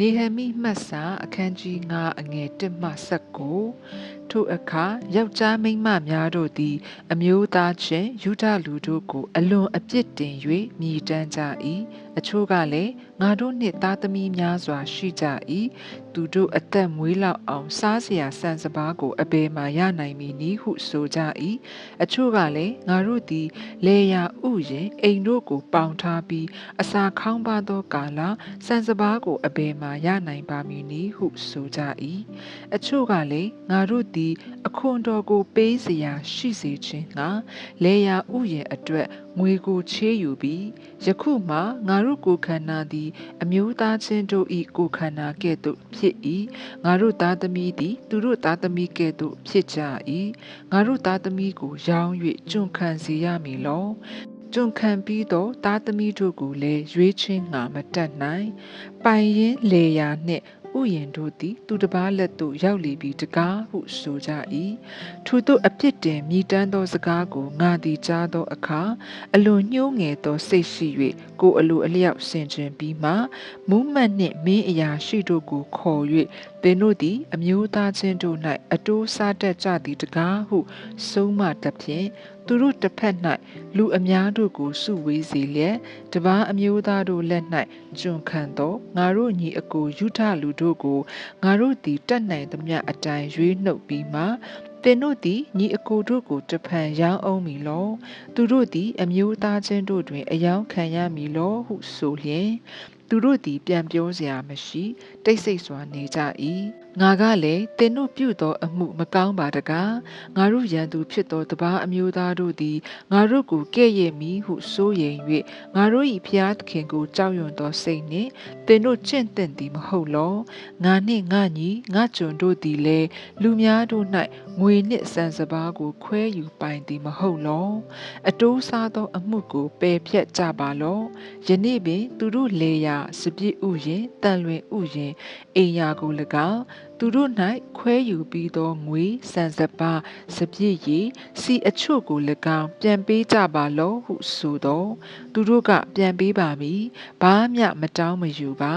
နေဟမိမှတ်စာအခန်းကြီး9အငယ်1မှ19ထိုအခါယောက်ျားမိန်းမများတို့သည် အမျိုးသားချင်းယူဒလူတို့ကို အလွန်အပြစ်တင်၍မြည်တမ်းကြ၏အချို့ကလည်း ငါတို့နှင့်သားသမီးများစွာရှိကြ၏သူတို့အသက်မွေးလောက်အောင်စားစရာဆန်စပါးကိုအပေမှာရနိုင်မည်နည်းဟုဆိုကြ၏အချို့ကလည်းငါတို့သည်လေယာဥယင်အိမ်တို့ကိုပေါင်ထားပြီးအစာခေါင်းပါသောကာလဆန်စပါးကိုအပေမှာရနိုင်ပါမည်နည်းဟုဆိုကြ၏အချို့ကလည်းငါတို့သည်အခွန်တော်ကိုပေးစရာရှိစေခြင်းကလေယာဥယင်အတွက်ငွေကိုချေးယူပြီးယခုမှငါတို့ကိုခန္ဓာသည်အမျိုးသားချင်းတို့၏ကိုခန္ဓာကဲ့သို့ဖြစ်၏ငါတို့သားသမီးသည်သူတို့သားသမီးကဲ့သို့ဖြစ်ကြ၏ငါတို့သားသမီးကိုရောင်း၍ကျွန်ခံစေရမည်လောကျွန်ခံပြီးတော့သားသမီးတို့ကိုလည်းရွေးချင်းငါမတတ်နိုင်ပိုင်ရင်လေယာနှင့် ဥယျင်တို့သည် သူတစ်ပါးလက်သို့ရောက်လေပြီးတကားဟုဆိုကြ၏ထို့သောအပြစ်တင်မြည်တမ်းသောစကားကိုငါသည်ကြားသောအခါအလွန်ညှိုးငယ်သောစိတ်ရှိ၍ကိုအလိုအလျောက်ဆင်ခြင်ပြီးမှမူးမတ်နှင့်မင်းအရာရှိတို့ကိုခေါ်၍သင်တို့သည် အမျိုးသားချင်းတို့၌အတိုးစားတတ်ကြသည်တကားဟုဆုံးမသဖြင့် သူတို့တစ်ဖက်၌လူအများတို့ကိုစုဝေးစေလျက်တပားအမျိုးသားတို့လက်၌ကျွန်ခံသောငါတို့ညီအကိုယူထလူတို့ကိုငါတို့သည်တတ်နိုင်သမျှအတိုင်းရွေးနှုတ်ပြီးမှသင်တို့သည်ညီအကိုတို့ကိုတဖန်ရောင်းအောင်မည်လောသူတို့သည်အမျိုးသားချင်းတို့တွင်အယောင်ခံရမည်လောဟုဆိုလျင် သူတို့သည်ပြန်ပြောစရာမရှိ တိတ်ဆိတ်စွာနေကြ၏ ငါကလည်းသင်တို့ပြုသောအမှုမကောင်းပါတကားငါတို့ရန်သူဖြစ်သောတပားအမျိုးသားတို့သည်ငါတို့ကိုကဲ့ရဲ့မည်ဟုဆိုရင်၍ငါတို့၏ဖျားသခင်ကိုကြောက်ရွံ့သောစိတ်နှင့်သင်တို့ကျင့်သင့်သည်မဟုတ်လောငါနှင့်ငါညီငါကျွန်တို့သည်လည်းလူများတို့၌ငွေနှင့်စံစပါးကိုခွဲယူပိုင်သည်မဟုတ်လောအတိုးစားသောအမှုကိုပယ်ဖြတ်ကြပါလောယနေ့ပင်သူတို့လေယာစပြည့်ဥယင်တန်လွင်ဥယင်အိမ်ယာကို၎င်း သူတို့၌ခွဲယူပြီးသောငွေစံစပါစပြည့်ရည်စီအချို့ကို၎င်းပြန်ပေးကြပါလောဟုဆိုသောသူတို့ကပြန်ပေးပါမည်ဘာမျှမတောင်းမယူပါ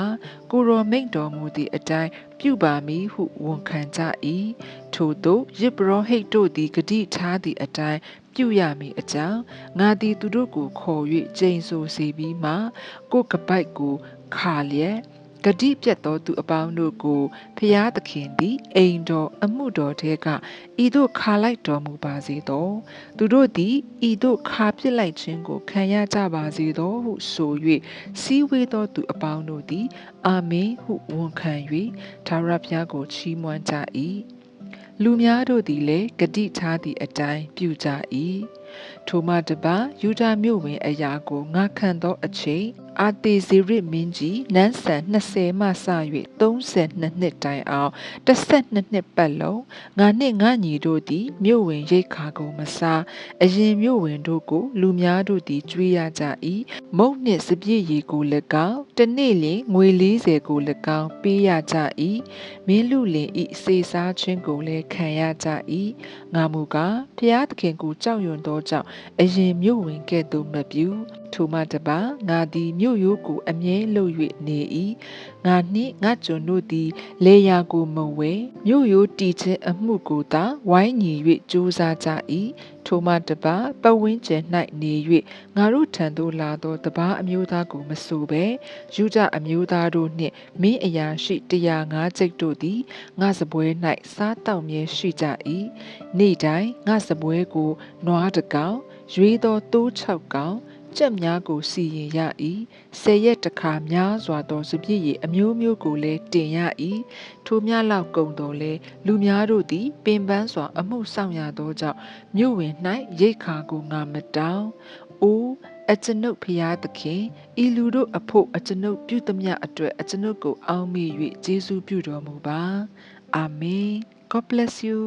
ကိုရောမိန့်တော်မူသည့်အတိုင်းပြုပါမည်ဟုဝန်ခံကြ၏ထို့သောယစ်ဘရောဟိတ်တို့သည်ဂတိထားသည့်အတိုင်းပြုရမည်အကြောင်းငါသည်သူတို့ကိုခေါ်၍ကျိန်ဆိုစေပြီးမှကိုကပိုက်ကိုခါလျက် ဂတိပြတ်သောသူအပေါင်းတို့ကိုဖျားသခင်သည်အိမ်တော်အမှုတော်ထဲကဤသို့ခါလိုက်တော်မူပါစေသောသူတို့သည်ဤသို့ခါပြစ်လိုက်ခြင်းကိုခံရကြပါစေသောဟုဆို၍စီးဝေးသောသူအပေါင်းတို့သည် အာမင်ဟုဝန်ခံ၍သာရဖျားကိုချီးမွမ်းကြ၏လူများတို့သည်လည်းဂတိထားသည့်အတိုင်းပြုကြ၏ ထိုမှတပါယူဒာမြို့ဝင်အရာကိုငါခံသောအချိန်အာတေဇေရစ်မင်းကြီးနန်းဆန်20မှစ၍32နှစ်တိုင်အောင်12နှစ်ပတ်လုံးငါနှင့်ငါညီတို့သည်မြို့ဝင်ရိတ်ခါကိုမစားအရင်မြို့ဝင်တို့ကို လူများတို့သည်ကြွေးရကြ၏မုံနှင့်စပြည့်ရီကို၎င်းတနေ့လျင်ငွေ40ကို၎င်းပေးရကြ၏မင်းလူလင်ဤစေစားခြင်းကိုလည်းခံရကြ၏ငါမူကားဖျားသခင်ကိုကြောက်ရွံ့သောကြောင့်အရင်မြို့ဝင်ကဲ့သို့မပြု ထိုမှတပါငါသည်မြို့ရိုးကိုအမြဲလှုပ်၍နေ၏ငါနှင့်ငါကျွန်တို့သည်လေယာကိုမဝဲမြို့ရိုးတီခြင်းအမှုကိုသာဝိုင်းညီ၍ကြိုးစားကြ၏ထိုမှတပါပဝင်းကျင်၌နေ၍ငါတို့ထံသို့လာသောတပါအမျိုးသားကိုမဆိုဘဲယူဒအမျိုးသားတို့နှင့်မင်းအရာရှိ105ကျိတ်တို့သည်ငါစပွဲ၌စားတောက်မြဲရှိကြ၏နေ့တိုင်းငါစပွဲကိုနွားတကောင်ရွေးသောတိုး6ကောင် ကြက်များကိုစီရင်ရ၏ဆယ်ရက်တခါများစွာသောစပြည့်ရည်အမျိုးမျိုးကိုလည်းတင်ရ၏ထိုများလောက်ကုန်တော်လဲလူများတို့သည် ပင်ပန်းစွာ အမှုဆောင်ရသောကြောင့်မြို့ဝင်၌ရိတ်ခါကိုငါမတောင်းအိုးအကျွန်ုပ်ဖျားသခင်ဤလူတို့အဖို့အကျွန်ုပ်ပြုသမျှအတွက်အကျွန်ုပ်ကိုအောင်းမိ၍ယေရှုပြုတော်မူပါအာမင် God bless you